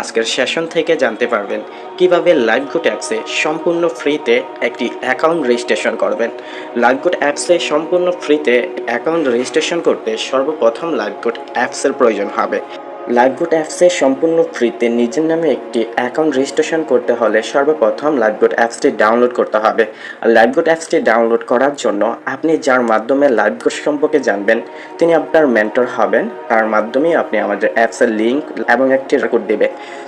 আজকের সেশন থেকে জানতে পারবেন কীভাবে লাইভগুড অ্যাপসে সম্পূর্ণ ফ্রিতে একটি অ্যাকাউন্ট রেজিস্ট্রেশন করবেন। লাইভগুড অ্যাপসে সম্পূর্ণ ফ্রিতে অ্যাকাউন্ট রেজিস্ট্রেশন করতে সর্বপ্রথম লাইভগুড অ্যাপসের প্রয়োজন হবে। লাইভগুড অ্যাপসে সম্পূর্ণ ফ্রিতে নিজের নামে একটি অ্যাকাউন্ট রেজিস্ট্রেশন করতে হলে সর্বপ্রথম লাইভগুড অ্যাপসটি ডাউনলোড করতে হবে। আর লাইভগুড অ্যাপসটি ডাউনলোড করার জন্য আপনি যার মাধ্যমে লাইভগুড সম্পর্কে জানবেন, তিনি আপনার মেন্টর হবেন। তার মাধ্যমে আপনি আমাদের অ্যাপসের লিঙ্ক এবং একটি রেকর্ড দেবে।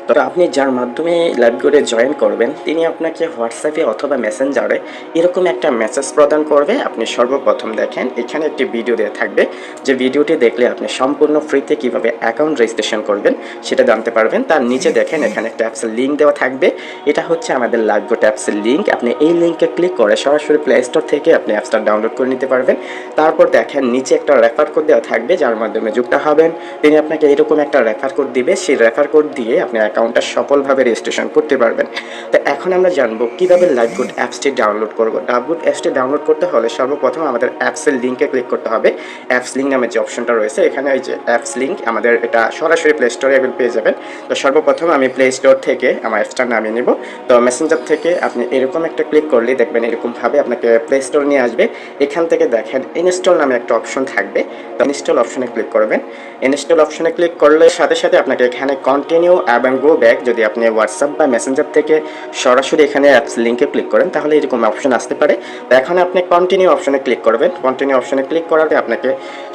তো আপনি যার মাধ্যমে লাইভগুডে জয়েন করবেন, তিনি আপনাকে হোয়াটসঅ্যাপে অথবা মেসেঞ্জারে এরকম একটা মেসেজ প্রদান করবে। আপনি সর্বপ্রথম দেখেন, এখানে একটি ভিডিও দেওয়া থাকবে। যে ভিডিওটি দেখলে আপনি সম্পূর্ণ ফ্রিতে কীভাবে অ্যাকাউন্ট রেজিস্ট্রেশন করবেন, সেটা জানতে পারবেন। তার নিচে দেখেন, এখানে একটা অ্যাপসের লিঙ্ক দেওয়া থাকবে। এটা হচ্ছে আমাদের লাইভগোট অ্যাপসের লিঙ্ক আপনি এই লিঙ্কে ক্লিক করে সরাসরি প্লে স্টোর থেকে আপনি অ্যাপসটা ডাউনলোড করে নিতে পারবেন। তারপর দেখেন, নিচে একটা রেফার কোড দেওয়া থাকবে, যার মাধ্যমে যুক্ত হবেন। তিনি আপনাকে এরকম একটা রেফার কোড দিবে। সেই রেফার কোড দিয়ে আপনি অ্যাকাউন্টটা সফলভাবে রেজিস্ট্রেশন করতে পারবেন। তো এখন আমরা জানব কীভাবে লাইভগুড অ্যাপসটি ডাউনলোড করব। লাইভগুড অ্যাপসটি ডাউনলোড করতে হলে সর্বপ্রথম আমাদের অ্যাপসের লিঙ্কে ক্লিক করতে হবে। অ্যাপস লিঙ্ক নামে যে অপশনটা রয়েছে, এখানে ওই যে অ্যাপস লিঙ্ক আমাদের এটা সরাসরি প্লে স্টোরে পেয়ে যাবেন। তো সর্বপ্রথম আমি প্লে স্টোর থেকে আমার অ্যাপসটা নামিয়ে নেব। তো মেসেঞ্জার থেকে আপনি এরকম একটা ক্লিক করলে দেখবেন এরকমভাবে আপনাকে প্লে স্টোর নিয়ে আসবে। এখান থেকে দেখেন ইনস্টল নামে একটা অপশন থাকবে। তো ইনস্টল অপশনে ক্লিক করবেন। ইনস্টল অপশনে ক্লিক করলে সাথে সাথে আপনাকে এখানে কন্টিনিউ এবং গো ব্যাক যদি আপনি হোয়াটসঅ্যাপ বা মেসেঞ্জার থেকে সরাসরি এখানে অ্যাপস লিঙ্কে ক্লিক করেন, তাহলে এরকম অপশন আসতে পারে। এখন আপনি কন্টিনিউ অপশনে ক্লিক করবেন। কন্টিনিউ অপশনে ক্লিক করাতে আপনাকে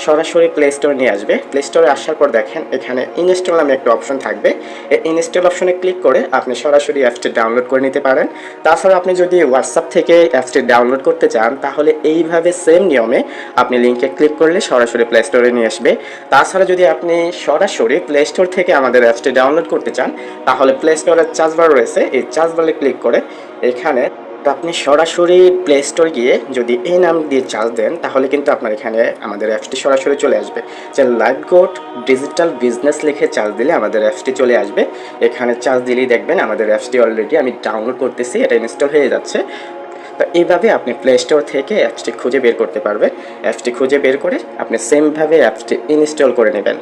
সরাসরি প্লে স্টোর নিয়ে আসবে। প্লে স্টোরে আসার পর দেখেন এখানে ইনস্টল নামে একটা অপশন থাকবে। এই ইনস্টল অপশনে ক্লিক করে আপনি সরাসরি অ্যাপসটি ডাউনলোড করে নিতে পারেন। তাছাড়া আপনি যদি হোয়াটসঅ্যাপ থেকে অ্যাপসটি ডাউনলোড করতে চান, তাহলে এইভাবে সেম নিয়মে আপনি লিঙ্কে ক্লিক করলে সরাসরি প্লে স্টোরে নিয়ে আসবে। তাছাড়া যদি আপনি সরাসরি প্লে স্টোর থেকে আমাদের অ্যাপসটি ডাউনলোড করতে চান তাহলে প্লে স্টোরের চার্জবার রয়েছে। এই চার্জ বারে ক্লিক করে এখানে আপনি সরাসরি প্লে স্টোর গিয়ে যদি এই নাম দিয়ে চার্জ দেন, তাহলে কিন্তু আপনার এখানে আমাদের অ্যাপসটি সরাসরি চলে আসবে। যে লাইভ গোট ডিজিটাল বিজনেস লিখে চার্জ দিলে আমাদের অ্যাপসটি চলে আসবে। এখানে চার্জ দিলেই দেখবেন আমাদের অ্যাপসটি অলরেডি আমি ডাউনলোড করতেছি, এটা ইনস্টল হয়ে যাচ্ছে। তো এইভাবে আপনি প্লে স্টোর থেকে অ্যাপসটি খুঁজে বের করতে পারবেন। অ্যাপসটি খুঁজে বের করে আপনি সেমভাবে অ্যাপসটি ইনস্টল করে নেবেন।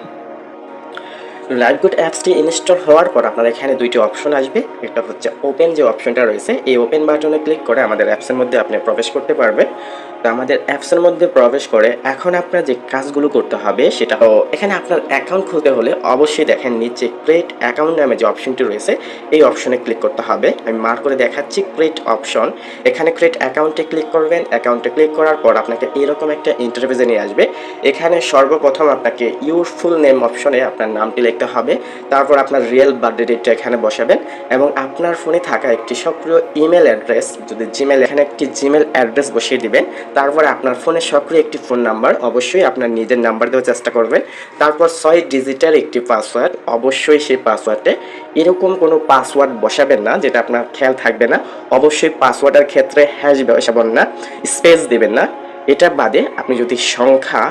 লাইভগুড অ্যাপসটি ইনস্টল হওয়ার পর আপনার এখানে দুইটি অপশন আসবে। একটা হচ্ছে ওপেন যে অপশনটা রয়েছে, এই ওপেন বাটনে ক্লিক করে আমাদের অ্যাপসের মধ্যে আপনি প্রবেশ করতে পারবেন। তো আমাদের অ্যাপসের মধ্যে প্রবেশ করে এখন আপনার যে কাজগুলো করতে হবে সেটা এখানে আপনার অ্যাকাউন্ট খুলতে হলে অবশ্যই দেখেন নিচে ক্রিয়েট অ্যাকাউন্ট নামে যে অপশনটি রয়েছে, এই অপশনে ক্লিক করতে হবে। আমি মার করে দেখাচ্ছি ক্রেট অপশন এখানে ক্রিয়েট অ্যাকাউন্টে ক্লিক করবেন। অ্যাকাউন্টে ক্লিক করার পর আপনাকে এরকম একটা ইন্টারভিউজে নিয়ে আসবে। এখানে সর্বপ্রথম আপনাকে ইউর ফুল নেম অপশনে আপনার নামটি লিখতে হবে। তারপর আপনার রিয়েল বার্থডে ডেটটা এখানে বসাবেন এবং আপনার ফোনে থাকা একটি সক্রিয় ইমেল অ্যাড্রেস যদি জিমেল এখানে একটি জিমেল অ্যাড্রেস বসিয়ে দিবেন, তারপর আপনার ফোনে সক্রিয় একটি ফোন নাম্বার অবশ্যই আপনার নিজের নাম্বার দেওয়ার চেষ্টা করবেন। তারপর ছয় ডিজিটাল একটি পাসওয়ার্ড অবশ্যই সেই পাসওয়ার্ডে এরকম কোনো পাসওয়ার্ড বসাবেন না, যেটা আপনার খেয়াল থাকবে না। অবশ্যই পাসওয়ার্ডের ক্ষেত্রে হ্যাশ বসাবেন না স্পেস দেবেন না। এটা বাদে আপনি যদি সংখ্যা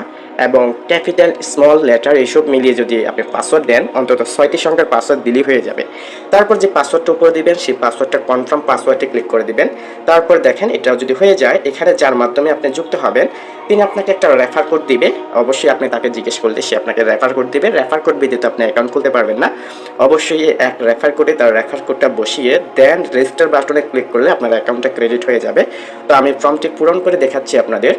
এবং ক্যাপিটাল স্মল লেটার এইসব মিলিয়ে যদি আপনি পাসওয়ার্ড দেন, অন্তত ছয়টি সংখ্যার পাসওয়ার্ড দিলেই হয়ে যাবে। তারপর যে পাসওয়ার্ডটা উপরে দিবেন, সেই পাসওয়ার্ডটা কনফার্ম পাসওয়ার্ডে ক্লিক করে দিবেন। তারপর দেখেন, এটাও যদি হয়ে যায়, এখানে যার মাধ্যমে আপনি যুক্ত হবেন, তিনি আপনাকে একটা রেফার কোড দিবে। অবশ্যই আপনি তাকে জিজ্ঞেস করলে সে আপনাকে রেফার কোড দিবে। রেফার কোড ব্যতীত আপনি অ্যাকাউন্ট খুলতে পারবেন না। অবশ্যই এক রেফার কোডে তার রেফার কোডটা বসিয়ে দেন রেজিস্টার বাটনে ক্লিক করলে আপনার অ্যাকাউন্টটা ক্রেডিট হয়ে যাবে। তো আমি ফর্মটি পূরণ করে দেখাচ্ছি আপনাদের।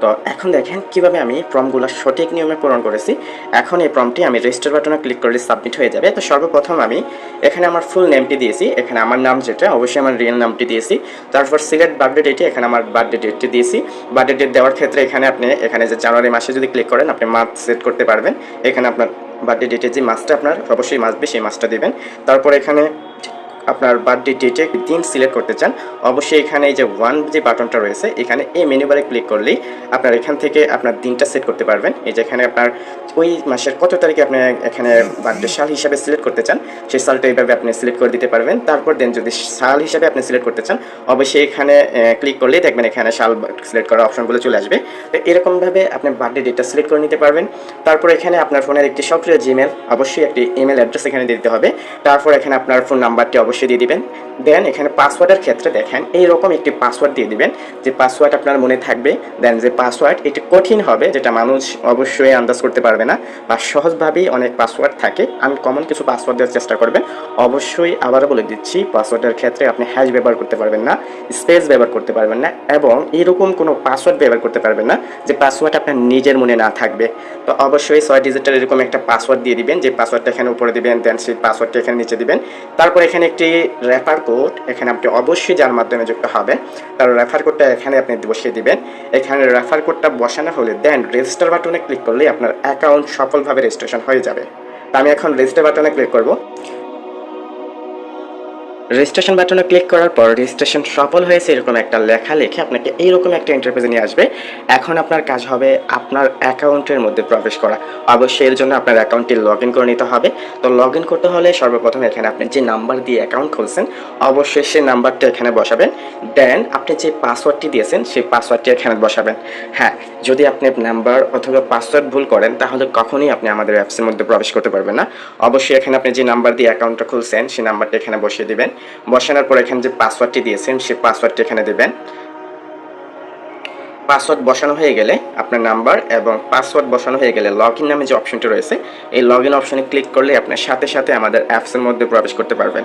তো- এখন দেখেন কীভাবে আমি ফর্মগুলো সঠিক নিয়মে পূরণ করেছি। এখন এই ফর্মটি আমি রেজিস্টার বাটনে ক্লিক করলে সাবমিট হয়ে যাবে। তো সর্বপ্রথম আমি এখানে আমার ফুল নেমটি দিয়েছি। এখানে আমার নাম যেটা, অবশ্যই আমার রিয়েল নামটি দিয়েছি। তারপর সিলেক্ট বার্থডে ডেটে এখানে আমার বার্থডে ডেটটি দিয়েছি। বার্থডে ডেট দেওয়ার ক্ষেত্রে এখানে আপনি, এখানে যে জানুয়ারি মাসে যদি ক্লিক করেন, আপনি মাস সেট করতে পারবেন। এখানে আপনার বার্থডে ডেটে যে মাসটা আপনার, অবশ্যই মাসবে, সেই মাসটা দিবেন। তারপর এখানে আপনার বার্থডে ডেটে দিন সিলেক্ট করতে চান, অবশ্যই এখানে এই যে ওয়ান যে বাটনটা রয়েছে, এখানে এই মেনু বারে ক্লিক করলেই আপনার এখান থেকে আপনার দিনটা সেট করতে পারবেন। এই যেখানে আপনার ওই মাসের কত তারিখে আপনি এখানে বার্থডে সাল হিসাবে সিলেক্ট করতে চান, সেই সালটা এইভাবে আপনি সিলেক্ট করে দিতে পারবেন। তারপর দেন যদি সাল হিসাবে আপনি সিলেক্ট করতে চান, অবশ্যই এখানে ক্লিক করলেই দেখবেন এখানে সাল সিলেক্ট করা অপশনগুলো চলে আসবে। তো এরকমভাবে আপনি বার্থডে ডেটটা সিলেক্ট করে নিতে পারবেন। তারপর এখানে আপনার ফোনের একটি সক্রিয় জিমেল অবশ্যই একটি ইমেল অ্যাড্রেস এখানে দিতে হবে। তারপর এখানে আপনার ফোন নাম্বারটি অবশ্যই দিয়ে দিবেন। দেন এখানে পাসওয়ার্ডের ক্ষেত্রে দেখেন, এইরকম একটি পাসওয়ার্ড দিয়ে দিবেন, যে পাসওয়ার্ড আপনার মনে থাকবে দেন যে পাসওয়ার্ড এটি কঠিন হবে, যেটা মানুষ অবশ্যই আন্দাজ করতে পারবে যাবে না বা সহজভাবেই অনেক পাসওয়ার্ড থাকে আনকমন কিছু পাসওয়ার্ড দেওয়ার চেষ্টা করবেন। অবশ্যই আবারও বলে দিচ্ছি পাসওয়ার্ডের ক্ষেত্রে আপনি হ্যাশ ব্যবহার করতে পারবেন না স্পেস ব্যবহার করতে পারবেন না এবং এরকম কোনো পাসওয়ার্ড ব্যবহার করতে পারবেন না যে পাসওয়ার্ড আপনার নিজের মনে না থাকবে। তো অবশ্যই ছয় ডিজিটের এরকম একটা পাসওয়ার্ড দিয়ে দিবেন, যে পাসওয়ার্ডটা এখানে উপরে দিবেন দেন সেই পাসওয়ার্ডটা এখানে নিচে দিবেন। তারপর এখানে একটি রেফার কোড এখানে আপনি অবশ্যই যার মাধ্যমে যুক্ত হবেন, তার রেফার কোডটা এখানে আপনি বসিয়ে দিবেন। এখানে রেফার কোডটা বসানো হলে দেন রেজিস্টার বাটনে ক্লিক করলে আপনার অ্যাকাউন্ট সফলভাবে রেজিস্ট্রেশন হয়ে যাবে। তো আমি এখন রেজিস্টার বাটনে ক্লিক করব। রেজিস্ট্রেশন বাটনে ক্লিক করার পর রেজিস্ট্রেশন সফল হয়েছে এরকম একটা লেখা লিখে আপনাকে এইরকম একটা ইন্টারফেসে নিয়ে আসবে। এখন আপনার কাজ হবে আপনার অ্যাকাউন্টের মধ্যে প্রবেশ করা। অবশ্যই এর জন্য আপনার অ্যাকাউন্টটি লগ ইন করে নিতে হবে। তো লগ ইন করতে হলে সর্বপ্রথম এখানে আপনি যে নাম্বার দিয়ে অ্যাকাউন্ট খুলছেন, অবশ্যই সেই নাম্বারটা এখানে বসাবেন। দেন আপনি যে পাসওয়ার্ডটি দিয়েছেন, সেই পাসওয়ার্ডটি এখানে বসাবেন। হ্যাঁ যদি আপনি নাম্বার অথবা পাসওয়ার্ড ভুল করেন, তাহলে কখনোই আপনি আমাদের অ্যাপসের মধ্যে প্রবেশ করতে পারবেন না। অবশ্যই এখানে আপনি যে নাম্বার দিয়ে অ্যাকাউন্টটা খুলছেন, সেই নাম্বারটা এখানে বসিয়ে দিবেন। বসানোর পর এখানে যে পাসওয়ার্ডটি দিয়েছেন সেই পাসওয়ার্ডটি এখানে দেবেন। পাসওয়ার্ড বসানো হয়ে গেলে আপনার নাম্বার এবং পাসওয়ার্ড বসানো হয়ে গেলে লগ ইন নামে যে অপশনটি রয়েছে, এই লগ ইন অপশনে ক্লিক করলে আপনার সাথে সাথে আমাদের অ্যাপসের মধ্যে প্রবেশ করতে পারবেন।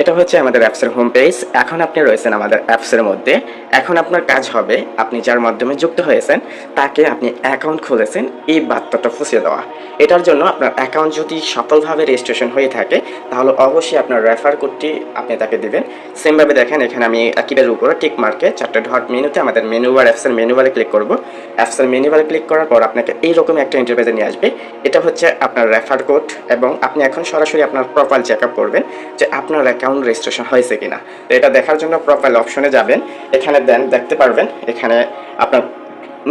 এটা হচ্ছে আমাদের অ্যাপসের হোম পেজ এখন আপনি রয়েছেন আমাদের অ্যাপসের মধ্যে। এখন আপনার কাজ হবে, আপনি যার মাধ্যমে যুক্ত হয়েছেন, তাকে আপনি অ্যাকাউন্ট খুলেছেন এই বার্তাটা ফুসিয়ে দেওয়া। এটার জন্য আপনার অ্যাকাউন্ট যদি সফলভাবে রেজিস্ট্রেশন হয়ে থাকে, তাহলে অবশ্যই আপনার রেফার কোডটি আপনি তাকে দিবেন। সেমভাবে দেখেন, এখানে আমি কিবের উপরে টিক মার্কে চারটে ডট মেনুতে আমাদের মেনু বার অ্যাপসের মেনু বারে ক্লিক করব। অ্যাপসের মেনু বারে ক্লিক করার পর আপনাকে এইরকম একটা ইন্টারভেজে নিয়ে আসবে। এটা হচ্ছে আপনার রেফার কোড এবং আপনি এখন সরাসরি আপনার প্রোফাইল চেক আপ করবেন যে আপনার অ্যাকাউন্ট রেজিস্ট্রেশন হয়েছে কিনা। তো এটা দেখার জন্য প্রোফাইল অপশনে যাবেন। এখানে দেন, দেখতে পারবেন, এখানে আপনার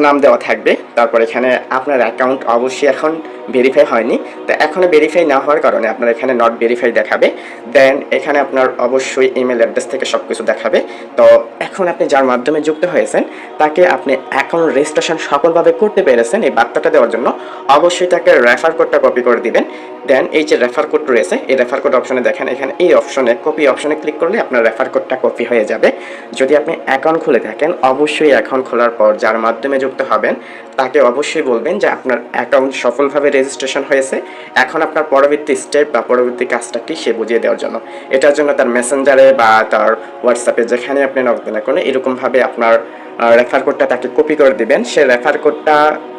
নাম দেওয়া থাকবে। তারপর এখানে আপনার অ্যাকাউন্ট অবশ্যই এখন ভেরিফাই হয়নি। তো এখনও ভেরিফাই না হওয়ার কারণে আপনার এখানে নট ভেরিফাই দেখাবে। দেন এখানে আপনার অবশ্যই ইমেল অ্যাড্রেস থেকে সব কিছু দেখাবে। তো এখন আপনি যার মাধ্যমে যুক্ত হয়েছেন, তাকে আপনি অ্যাকাউন্ট রেজিস্ট্রেশন সফলভাবে করতে পেরেছেন এই বার্তাটা দেওয়ার জন্য, অবশ্যই তাকে রেফার কোডটা কপি করে দিবেন। দেন এই যে রেফার কোড রয়েছে, এই রেফার কোড অপশনে দেখেন, এখানে এই অপশনে কপি অপশনে ক্লিক করলে আপনার রেফার কোডটা কপি হয়ে যাবে। যদি আপনি অ্যাকাউন্ট খুলে থাকেন, অবশ্যই অ্যাকাউন্ট খোলার পর যার মাধ্যমে যুক্ত হবেন, তাকে অবশ্যই বলবেন যে আপনার অ্যাকাউন্ট সফলভাবে রেজিস্ট্রেশন হয়েছে। এখন আপনার পরবর্তী স্টেপ বা পরবর্তী কাজটা কি সে বুঝিয়ে দেওয়ার জন্য। এটার জন্য তার মেসেঞ্জারে বা তার হোয়াটসঅ্যাপে যেখানে আপনি নক দেন না কোনো, এরকমভাবে আপনার রেফার কোডটা তাকে কপি করে দিবেন। সে রেফার কোডটা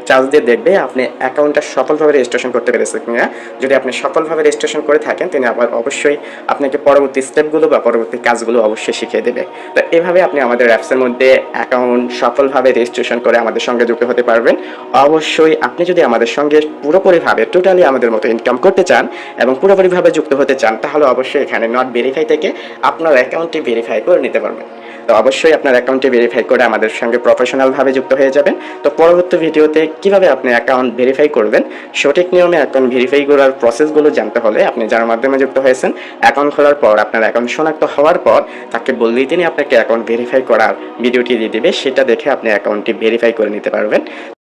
চার্জ দিয়ে দেখবে আপনি অ্যাকাউন্টটা সফলভাবে রেজিস্ট্রেশন করতে পেরেছেন কিনা। যদি আপনি সফলভাবে রেজিস্ট্রেশন করে থাকেন, তিনি আবার অবশ্যই আপনাকে পরবর্তী স্টেপগুলো বা পরবর্তী কাজগুলো অবশ্যই শিখিয়ে দেবে। তো এভাবে আপনি আমাদের অ্যাপসের মধ্যে অ্যাকাউন্ট সফলভাবে রেজিস্ট্রেশন করে আমাদের সঙ্গে যুক্ত হতে পারবেন। অবশ্যই আপনি যদি আমাদের সঙ্গে পুরোপুরিভাবে টোটালি আমাদের মতো ইনকাম করতে চান এবং পুরোপুরিভাবে যুক্ত হতে চান, তাহলে অবশ্যই এখানে নট ভেরিফাই থেকে আপনার অ্যাকাউন্টটি ভেরিফাই করে নিতে পারবেন। তো অবশ্যই আপনার অ্যাকাউন্টটি ভেরিফাই করে আমাদের সঙ্গে প্রফেশনালভাবে যুক্ত হয়ে যাবেন। তো পরবর্তী ভিডিওতে কীভাবে আপনি অ্যাকাউন্ট ভেরিফাই করবেন, সঠিক নিয়মে অ্যাকাউন্ট ভেরিফাই করার প্রসেসগুলো জানতে হলে আপনি যার মাধ্যমে যুক্ত হয়েছেন অ্যাকাউন্ট খোলার পর, আপনার অ্যাকাউন্ট শনাক্ত হওয়ার পর, তাকে বললেই তিনি আপনাকে অ্যাকাউন্ট ভেরিফাই করার ভিডিওটি দিয়ে দেবে, সেটা দেখে আপনি অ্যাকাউন্টটি ভেরিফাই করে নিতে পারবেন।